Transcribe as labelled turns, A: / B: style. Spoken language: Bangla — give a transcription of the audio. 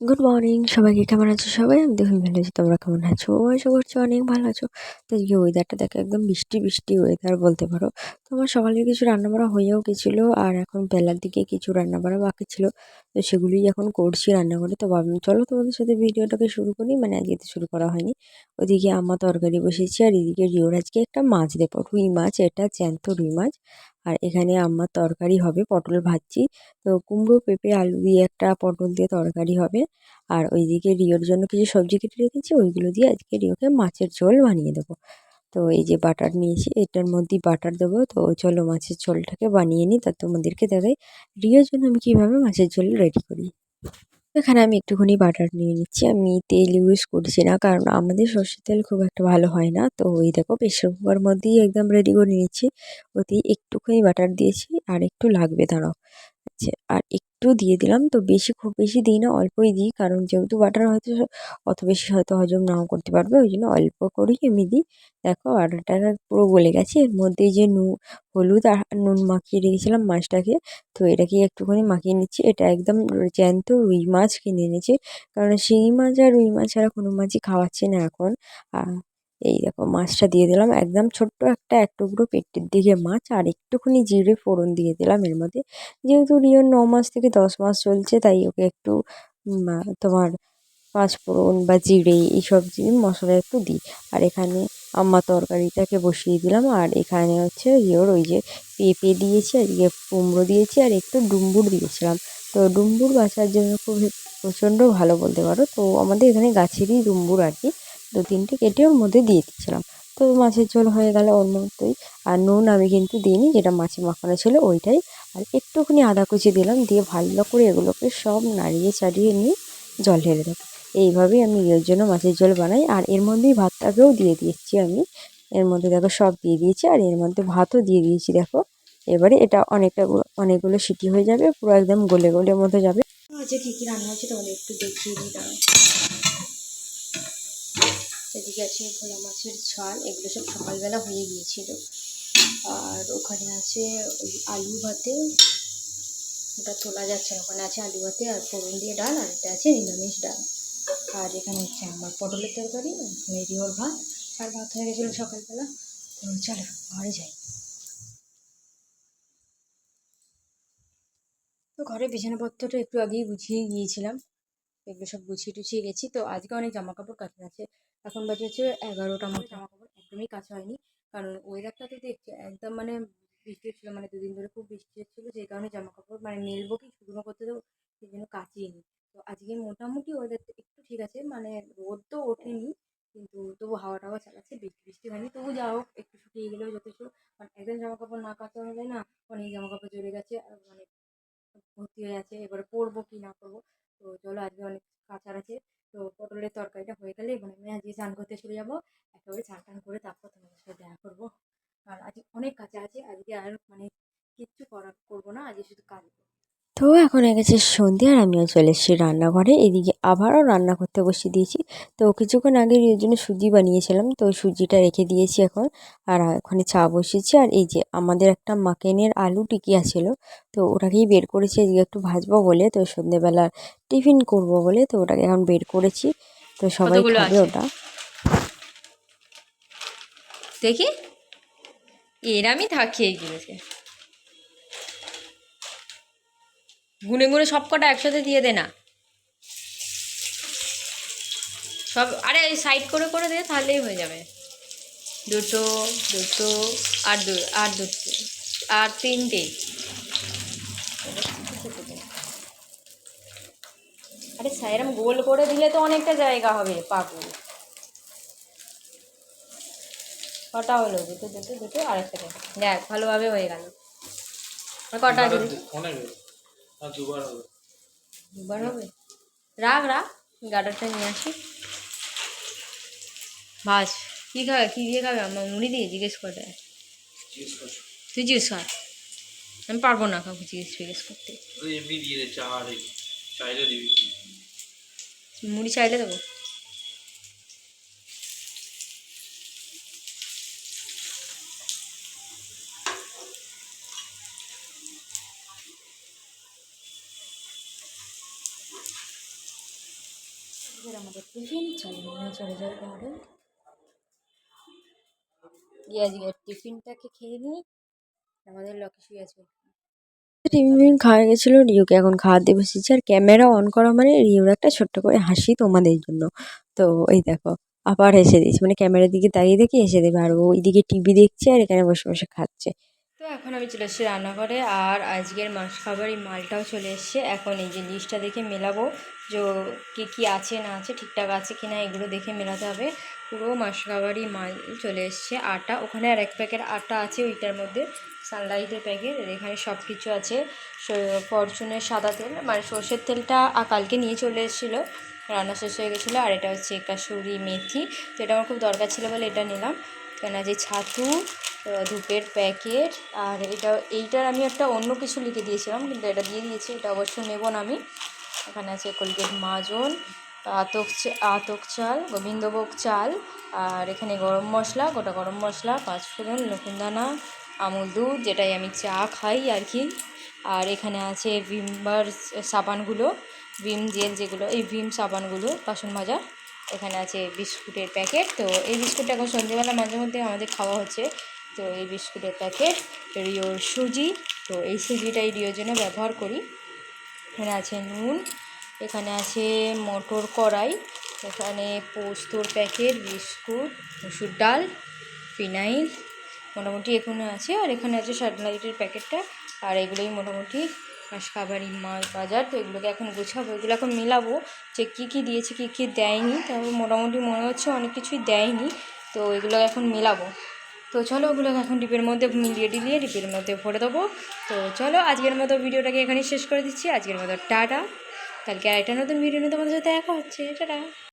A: গুড মর্নিং সবাইকে কেমন আছো সবাই? আমি দেখুন, ভালো আছি। তোমরা কেমন আছো? আশা করছি অনেক ভালো আছো। তো এই ওয়েদারটা দেখো, একদম বৃষ্টি বৃষ্টি ওয়েদার বলতে পারো। তো আমার সকালে কিছু রান্নাবাড়া হয়েও গেছিল আর এখন বেলার দিকে কিছু রান্নাবাড়া বাকি ছিল। তো সেগুলোই এখন করছি রান্না করে তো ভাবলাম, চলো তোমাদের সাথে ভিডিওটাকে শুরু করি। মানে আজকে তো শুরু করা হয়নি। ওদিকে আমার তরকারি বসেছি, আর এদিকে রিওর আজকে একটা মাছ দেবো, রুই মাছ। এটা জ্যান্ত রুই মাছ। আর এখানে আমার তরকারি হবে পটল ভাজছি। তো কুমড়ো, পেঁপে, আলু দিয়ে একটা পটল দিয়ে তরকারি হবে। আর ওইদিকে রিওর জন্য কিছু সবজি কেটে রেখেছি, ওইগুলো দিয়ে আজকে রিওকে মাছের ঝোল বানিয়ে দেবো। তো এই যে বাটার নিয়েছি, এটার মধ্যেই বাটার দেবো। তো চলো মাছের ঝোলটাকে বানিয়ে নিই, তা তোমাদেরকে দেখাই। রিওর জন্য আমি কীভাবে মাছের ঝোল রেডি করি? এখানে আমি একটুখানি বাটার নিয়ে নিচ্ছি। আমি তেল ইউজ করছি না, কারণ আমাদের সর্ষের তেল খুব একটা ভালো হয় না। তো ওই দেখো প্রেশার কুকার মধ্যেই একদম রেডি করে নিচ্ছি ওতেই একটুখানি বাটার দিয়েছি, আর একটু লাগবে, দাঁড়াও। আচ্ছা আর একটু দিয়ে দিলাম। তো বেশি, খুব বেশি দিই না, অল্পই দিই। কারণ যেহেতু বাটার হয়তো অত বেশি হয়তো হজম নাও করতে পারবে। ওই জন্য অল্প করেই আমি দিই। দেখো, বাটারটা পুরো গলে গেছে। এর মধ্যে যে নু হলুদ আর নুন মাখিয়ে রেখেছিলাম মাছটাকে, তো এটাকে একটুখানি মাখিয়ে নিচ্ছি। এটা একদম জ্যান্ত রুই মাছ কিনে এনেছি। কারণ শিঙি মাছ আর রুই মাছ ছাড়া কোনো মাছই খাওয়াচ্ছে না এখন। এই দেখো মাছটা দিয়ে দিলাম। একদম ছোট্ট একটা এক টুকরো পেটের দিকে মাছ আর একটুখানি জিরে ফোড়ন দিয়ে দিলাম এর মধ্যে। যেহেতু রিওর ন মাস থেকে দশ মাস চলছে, তাই ওকে একটু তোমার পাঁচ ফোড়ন বা জিরে এইসব জিনিস মশলা একটু দিই। আর এখানে আম্মা তরকারিটাকে বসিয়ে দিলাম। আর এখানে হচ্ছে রিওর ওই যে পেঁপে দিয়েছি, আর ইয়ে কুমড়ো দিয়েছি, আর একটু ডুম্বুর দিয়েছিলাম। তো ডুম্বুর বাছার জন্য খুব প্রচণ্ড ভালো বলতে পারো। তো আমাদের এখানে গাছেরই ডুম্বুর আর কি। দু তিনটে কেটে ওর মধ্যে দিয়ে দিচ্ছিলাম। তো মাছের ঝোল হয়ে গেল ওর মতোই আর নুন আমি কিন্তু দিইনি, যেটা মাছে মাখানো ছিল ওইটাই। আর একটুখানি আদা কুচি দিলাম, দিয়ে ভালো করে এগুলোকে সব নাড়িয়ে চাড়িয়ে নিয়ে জল ঢেলে দেবো। এইভাবেই আমি এর জন্য মাছের ঝোল বানাই। আর এর মধ্যেই ভাতটাকেও দিয়ে দিয়েছি আমি। এর মধ্যে দেখো সব দিয়ে দিয়েছি, আর এর মধ্যে ভাতও দিয়ে দিয়েছি, দেখো। এবারে এটা অনেকটা অনেকগুলো সিটি হয়ে যাবে, পুরো একদম গলে গলে মতো যাবে। আচ্ছা কী কী রান্না হচ্ছে তোমাদের একটু দেখিয়ে দিই এদিকে আছে ভোলা মাছের ঝাল, এগুলো সব সকালবেলা হয়ে গিয়েছিল। আর ওখানে আছে ওই আলু ভাতে, ওটা তোলা যাচ্ছে না। ওখানে আছে আলু ভাতে আর ফোড়ন দিয়ে ডাল, আর এটা আছে নিরামিষ ডাল। আর এখানে হচ্ছে আমার পটলের তরকারি মেরিওর ভাত। আর ভাত হয়ে গেছিল সকালবেলা। তো চলো, ঘরে যাই। তো ঘরে বিছানাপত্রটা একটু আগেই গুছিয়ে গিয়েছিলাম। এগুলো সব গুছিয়ে টুছিয়ে গেছি। তো আজকে অনেক জামা কাপড় আছে। এখন বাজে হচ্ছে এগারোটা মতো। জামা কাপড় একদমই কাছে হয়নি। কারণ ওয়েদারটা তো দেখছি, একদম মানে বৃষ্টি হচ্ছিল মানে দুদিন ধরে খুব বৃষ্টি হচ্ছিল, যে কারণে জামা কাপড় মানে মেলবো কি শুকনো করতে দেবো সেই জন্য কাচিয়ে তো আজকে মোটামুটি ওয়েদারটা একটু ঠিক আছে মানে রোদ তো ওঠেনি, কিন্তু তবু হাওয়া টাওয়া চালাচ্ছে বৃষ্টি বৃষ্টি হয়নি। তবু যা হোক, একটু শুকিয়ে গেলেও যথেষ্ট। মানে একদম জামা কাপড় না কাচা হলে না অনেক জামা কাপড় জড়ে গেছে, আর মানে ভর্তি হয়ে আছে এবারে পরবো কি না করব তো চলো আজকে অনেক কাঁচার আছে। তো পটলের তরকারিটা হয়ে গেলে এবার আমি আজকে স্নান করতে চলে যাব। একেবারে স্নান টান করে তারপর তোমাদের সাথে দেখা করব। আর আজকে অনেক কাঁচা আছে, আজকে আর মানে কিচ্ছু করা করব না, আজকে শুধু কাজ তো এখন হয়ে গেছে সন্ধে আর আমিও চলে এসেছি রান্নাঘরে। এদিকে আবারও রান্না করতে বসিয়ে দিয়েছি। তো কিছুক্ষণ আগে এর জন্য সুজি বানিয়েছিলাম। তো সুজিটা রেখে দিয়েছি এখন। আর ওখানে চা বসিয়েছি। আর এই যে আমাদের একটা মাকেনের আলু টিকিয়া ছিল তো ওটাকেই বের করেছি। এদিকে একটু ভাজবো বলে তো সন্ধেবেলা টিফিন করব বলে তো ওটাকে এখন বের করেছি। তো সবাই খাবে ওটা।
B: দেখি। এরামই থাকি এইগুলোকে গুনে গুনে সব কটা একসাথে দিয়ে দে না। সব আরে সাইড করে করে দে তাহলেই হয়ে যাবে। দুটো দুটো আর দু আর দুটো আর তিনটে। আরে এরম গোল করে দিলে তো অনেকটা জায়গা হবে পাকু কটা হলো? দুটো দুটো দুটো আরেকটা দেখ। ভালোভাবে হয়ে গেল। কটা দুবার হবে। দুবার হবে? রাখ রাখ গাডারটা নিয়ে আসি। ভাজ কী খাবে কী দিয়ে খাবে? আমার মুড়ি দিয়ে জিজ্ঞেস করে। তুই জিজ্ঞেস কর। আমি পারব না কাউকে জিজ্ঞেস জিজ্ঞেস করতে। মুড়ি চাইলে দেবো? এবার আমাদের টিফিন, চলে নিয়ে চলে যাই ঘরে। গিয়ে টিফিনটাকে খেয়ে নিই। আমাদের লক্ষ্য শুয়ে আছে।
A: টিফিন খাওয়া গেছিল রিওকে এখন খাওয়াতে বসেছি। আর ক্যামেরা অন করা মানে রিওর একটা ছোট্ট করে হাসি তোমাদের জন্য। তো এই দেখো, আবার এসে দিয়েছে। মানে ক্যামেরার দিকে তাকিয়ে দেখি, এসে দেবে। আর ও ওইদিকে টিভি দেখছে আর এখানে বসে বসে খাচ্ছে।
B: তো এখন আমি চলে এসেছি রান্নাঘরে, আর আজকের মাছ খাবার এই মালটাও চলে এসছে। এখন এই যে লিস্টটা দেখে মেলাবো যে কী কী আছে, না আছে, ঠিকঠাক আছে কি না এগুলো দেখে মেলাতে হবে। পুরো মাছ খাবারই মাল চলে এসছে। আটা, ওখানে আর এক প্যাকেট আটা আছে ওইটার মধ্যে সানলাইটের প্যাকেট এখানে সব কিছু আছে ফরচুনের সাদা তেল মানে সর্ষের তেলটা কালকে নিয়ে চলে এসেছিল, রান্না শেষ হয়ে গেছিল, আর এটা হচ্ছে কাসুরি মেথি। তো এটা আমার খুব দরকার ছিল বলে এটা নিলাম। কেন যে ছাতু ধূপের প্যাকেট। আর এটা, এইটার আমি একটা অন্য কিছু লিখে দিয়েছিলাম, কিন্তু এটা দিয়ে দিয়েছি, এটা অবশ্যই নেব না আমি। এখানে আছে কোলগেট মাজন আতক আতক চাল, গোবিন্দভোগ চাল, আর এখানে গরম মশলা, গোটা গরম মশলা পাঁচফোড়ন নকুনদানা আমুল দুধ, যেটাই আমি চা খাই আর কি। আর এখানে আছে ভিমবার সাবানগুলো, ভিম জেল যেগুলো, এই ভিম সাবানগুলো, বাসন মাজার এখানে আছে বিস্কুটের প্যাকেট। তো এই বিস্কুটটা এখন সন্ধ্যেবেলা মাঝে মধ্যে আমাদের খাওয়া হচ্ছে। তো এই বিস্কুটের প্যাকেট রিওর সুজি। তো এই সুজিটাই রিওর জন্য ব্যবহার করি। এখানে আছে নুন, এখানে আছে মটর কড়াই, এখানে পোস্তর প্যাকেট, বিস্কুট, মুসুর ডাল, ফিনাইল মোটামুটি এখানে আছে। আর এখানে আছে স্যাটেলাইটের প্যাকেটটা। আর এগুলোই মোটামুটি খাবারই মাছ বাজার, তো এগুলোকে এখন গোছাবো। এগুলো এখন মেলাবো যে কী কী দিয়েছে, কী কী দেয়নি। তবে মোটামুটি মনে হচ্ছে অনেক কিছুই দেয়নি। তো এগুলো এখন মেলাবো। তো চলো ওগুলোকে এখন ডিপের মধ্যে মিলিয়ে ডিলিয়ে ডিপের মধ্যে ভরে দেবো। তো চলো আজকের মতো ভিডিওটাকে এখানেই শেষ করে দিচ্ছি। আজকের মতো টাটা। কালকে আরেকটা নতুন ভিডিও নিয়ে তোমাদের সাথে দেখা হচ্ছে। টাটা।